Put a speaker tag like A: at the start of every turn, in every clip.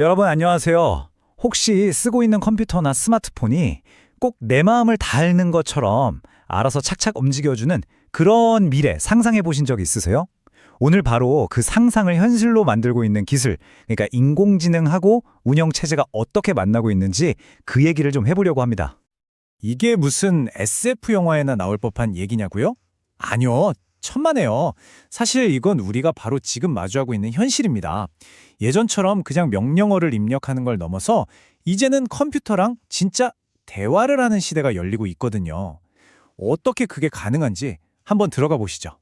A: 여러분 안녕하세요. 혹시 쓰고 있는 컴퓨터나 스마트폰이 꼭 내 마음을 다 읽는 것처럼 알아서 착착 움직여주는 그런 미래 상상해 보신 적 있으세요? 오늘 바로 그 상상을 현실로 만들고 있는 기술, 그러니까 인공지능하고 운영체제가 어떻게 만나고 있는지 그 얘기를 좀 해보려고 합니다.
B: 이게 무슨 SF 영화에나 나올 법한 얘기냐고요? 아니요. 천만에요. 사실 이건 우리가 바로 지금 마주하고 있는 현실입니다. 예전처럼 그냥 명령어를 입력하는 걸 넘어서 이제는 컴퓨터랑 진짜 대화를 하는 시대가 열리고 있거든요. 어떻게 그게 가능한지 한번 들어가 보시죠.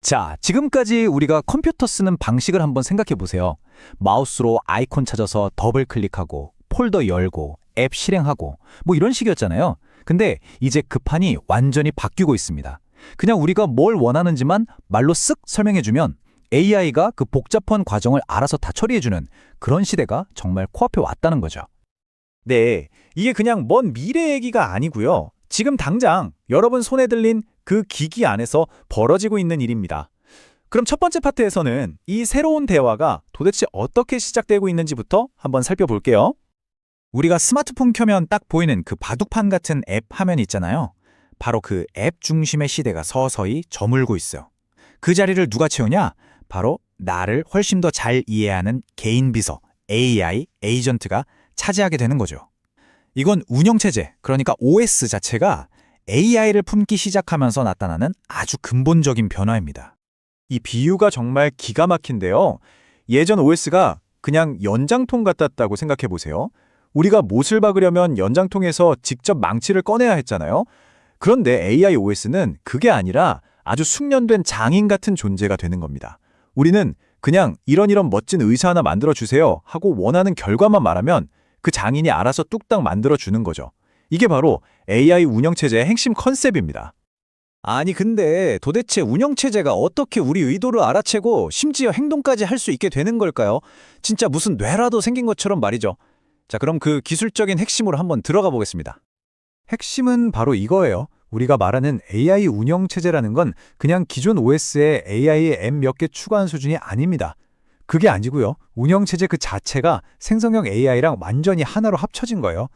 C: 자, 지금까지 우리가 컴퓨터 쓰는 방식을 한번 생각해 보세요. 마우스로 아이콘 찾아서 더블 클릭하고 폴더 열고 앱 실행하고 뭐 이런 식이었잖아요. 근데 이제 그 판이 완전히 바뀌고 있습니다. 그냥 우리가 뭘 원하는지만 말로 쓱 설명해 주면 AI가 그 복잡한 과정을 알아서 다 처리해 주는 그런 시대가 정말 코앞에 왔다는 거죠.
B: 네, 이게 그냥 먼 미래 얘기가 아니고요. 지금 당장 여러분 손에 들린 그 기기 안에서 벌어지고 있는 일입니다. 그럼 첫 번째 파트에서는 이 새로운 대화가 도대체 어떻게 시작되고 있는지부터 한번 살펴볼게요. 우리가 스마트폰 켜면 딱 보이는 그 바둑판 같은 앱 화면 있잖아요. 바로 그 앱 중심의 시대가 서서히 저물고 있어요. 그 자리를 누가 채우냐? 바로 나를 훨씬 더 잘 이해하는 개인 비서, AI, 에이전트가 차지하게 되는 거죠. 이건 운영체제, 그러니까 OS 자체가 AI를 품기 시작하면서 나타나는 아주 근본적인 변화입니다. 이 비유가 정말 기가 막힌데요. 예전 OS가 그냥 연장통 같았다고 생각해 보세요. 우리가 못을 박으려면 연장통에서 직접 망치를 꺼내야 했잖아요. 그런데 AI OS는 그게 아니라 아주 숙련된 장인 같은 존재가 되는 겁니다. 우리는 그냥 이런 이런 멋진 의사 하나 만들어 주세요 하고 원하는 결과만 말하면 그 장인이 알아서 뚝딱 만들어 주는 거죠. 이게 바로 AI 운영체제의 핵심 컨셉입니다.
A: 아니 근데 도대체 운영체제가 어떻게 우리 의도를 알아채고 심지어 행동까지 할 수 있게 되는 걸까요? 진짜 무슨 뇌라도 생긴 것처럼 말이죠. 자 그럼 그 기술적인 핵심으로 한번 들어가 보겠습니다.
B: 핵심은 바로 이거예요. 우리가 말하는 AI 운영체제라는 건 그냥 기존 OS에 AI의 앱 몇 개 추가한 수준이 아닙니다. 그게 아니고요. 운영체제 그 자체가 생성형 AI랑 완전히 하나로 합쳐진 거예요.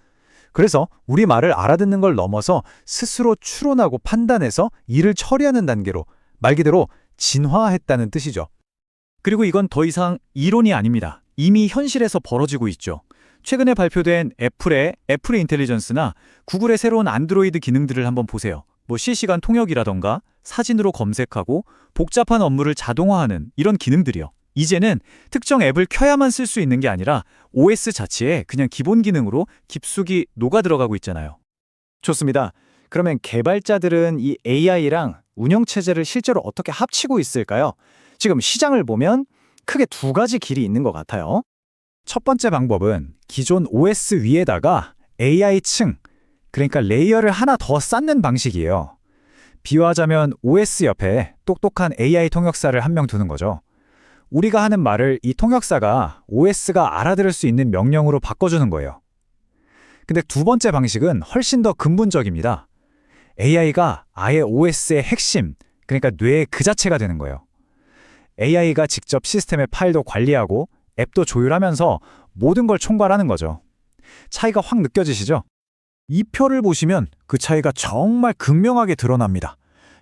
B: 그래서 우리 말을 알아듣는 걸 넘어서 스스로 추론하고 판단해서 일을 처리하는 단계로 말 그대로 진화했다는 뜻이죠.
A: 그리고 이건 더 이상 이론이 아닙니다. 이미 현실에서 벌어지고 있죠. 최근에 발표된 애플의 애플 인텔리전스나 구글의 새로운 안드로이드 기능들을 한번 보세요. 뭐 실시간 통역이라던가 사진으로 검색하고 복잡한 업무를 자동화하는 이런 기능들이요. 이제는 특정 앱을 켜야만 쓸 수 있는 게 아니라 OS 자체에 그냥 기본 기능으로 깊숙이 녹아 들어가고 있잖아요.
B: 좋습니다. 그러면 개발자들은 이 AI랑 운영체제를 실제로 어떻게 합치고 있을까요? 지금 시장을 보면 크게 두 가지 길이 있는 것 같아요. 첫 번째 방법은 기존 OS 위에다가 AI층, 그러니까 레이어를 하나 더 쌓는 방식이에요. 비유하자면 OS 옆에 똑똑한 AI 통역사를 한 명 두는 거죠. 우리가 하는 말을 이 통역사가 OS가 알아들을 수 있는 명령으로 바꿔주는 거예요. 근데 두 번째 방식은 훨씬 더 근본적입니다. AI가 아예 OS의 핵심, 그러니까 뇌의 그 자체가 되는 거예요. AI가 직접 시스템의 파일도 관리하고 앱도 조율하면서 모든 걸 총괄하는 거죠. 차이가 확 느껴지시죠? 이 표를 보시면 그 차이가 정말 극명하게 드러납니다.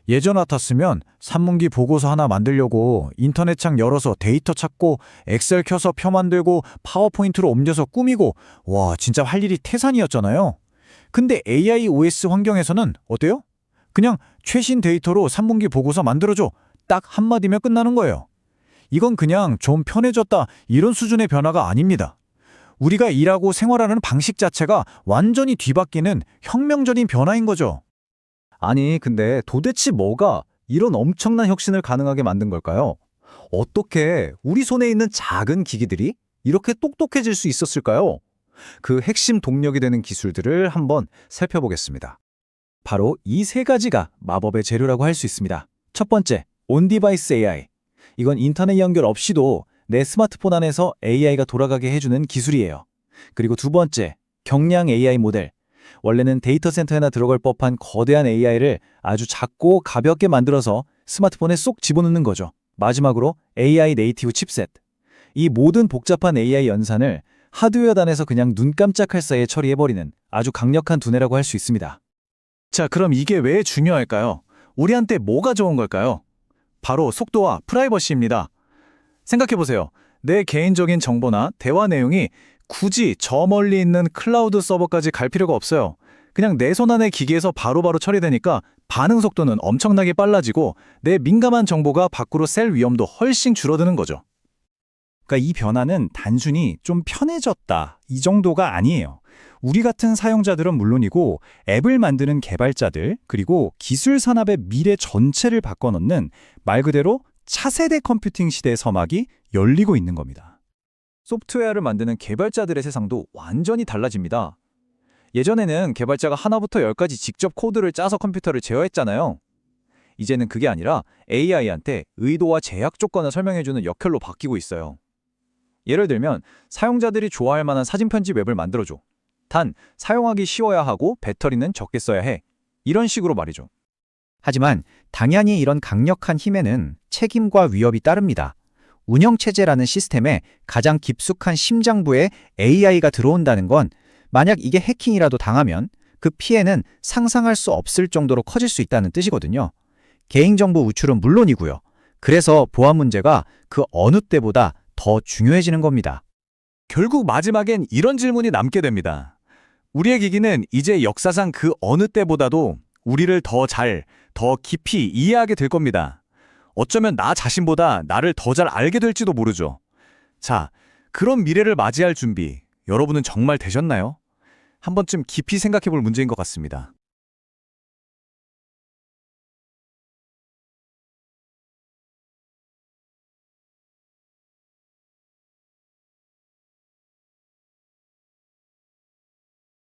B: 예전 같았으면 산문기 보고서 하나 만들려고 인터넷창 열어서 데이터 찾고 엑셀 켜서 표 만들고 파워포인트로 옮겨서 꾸미고 와 진짜 할 일이 태산이었잖아요. 근데 AI OS 환경에서는 어때요? 그냥 최신 데이터로 산문기 보고서 만들어줘. 딱 한마디면 끝나는 거예요. 이건 그냥 좀 편해졌다 이런 수준의 변화가 아닙니다. 우리가 일하고 생활하는 방식 자체가 완전히 뒤바뀌는 혁명적인 변화인 거죠.
A: 아니 근데 도대체 뭐가 이런 엄청난 혁신을 가능하게 만든 걸까요? 어떻게 우리 손에 있는 작은 기기들이 이렇게 똑똑해질 수 있었을까요? 그 핵심 동력이 되는 기술들을 한번 살펴보겠습니다. 바로 이 세 가지가 마법의 재료라고 할 수 있습니다. 첫 번째, 온디바이스 AI. 이건 인터넷 연결 없이도 내 스마트폰 안에서 AI가 돌아가게 해주는 기술이에요. 그리고 두 번째, 경량 AI 모델. 원래는 데이터 센터에나 들어갈 법한 거대한 AI를 아주 작고 가볍게 만들어서 스마트폰에 쏙 집어넣는 거죠. 마지막으로 AI 네이티브 칩셋. 이 모든 복잡한 AI 연산을
C: 하드웨어 단에서 그냥 눈 깜짝할 사이에 처리해버리는 아주 강력한 두뇌라고 할 수 있습니다.
B: 자, 그럼 이게 왜 중요할까요? 우리한테 뭐가 좋은 걸까요? 바로 속도와 프라이버시입니다. 생각해보세요. 내 개인적인 정보나 대화 내용이 굳이 저 멀리 있는 클라우드 서버까지 갈 필요가 없어요. 그냥 내 손 안의 기기에서 바로바로 처리되니까 반응 속도는 엄청나게 빨라지고 내 민감한 정보가 밖으로 셀 위험도 훨씬 줄어드는 거죠.
D: 그러니까 이 변화는 단순히 좀 편해졌다 이 정도가 아니에요. 우리 같은 사용자들은 물론이고 앱을 만드는 개발자들 그리고 기술 산업의 미래 전체를 바꿔놓는 말 그대로 차세대 컴퓨팅 시대의 서막이 열리고 있는 겁니다.
C: 소프트웨어를 만드는 개발자들의 세상도 완전히 달라집니다. 예전에는 개발자가 하나부터 열까지 직접 코드를 짜서 컴퓨터를 제어했잖아요. 이제는 그게 아니라 AI한테 의도와 제약 조건을 설명해주는 역할로 바뀌고 있어요. 예를 들면 사용자들이 좋아할 만한 사진 편집 앱을 만들어줘. 단 사용하기 쉬워야 하고 배터리는 적게 써야 해. 이런 식으로 말이죠.
E: 하지만 당연히 이런 강력한 힘에는 책임과 위협이 따릅니다. 운영체제라는 시스템에 가장 깊숙한 심장부에 AI가 들어온다는 건 만약 이게 해킹이라도 당하면 그 피해는 상상할 수 없을 정도로 커질 수 있다는 뜻이거든요. 개인정보 우출은 물론이고요. 그래서 보안 문제가 그 어느 때보다 더 중요해지는 겁니다.
B: 결국 마지막엔 이런 질문이 남게 됩니다. 우리의 기기는 이제 역사상 그 어느 때보다도 우리를 더 잘, 더 깊이 이해하게 될 겁니다. 어쩌면 나 자신보다 나를 더 잘 알게 될지도 모르죠. 자, 그런 미래를 맞이할 준비, 여러분은 정말 되셨나요? 한 번쯤 깊이 생각해 볼 문제인 것 같습니다.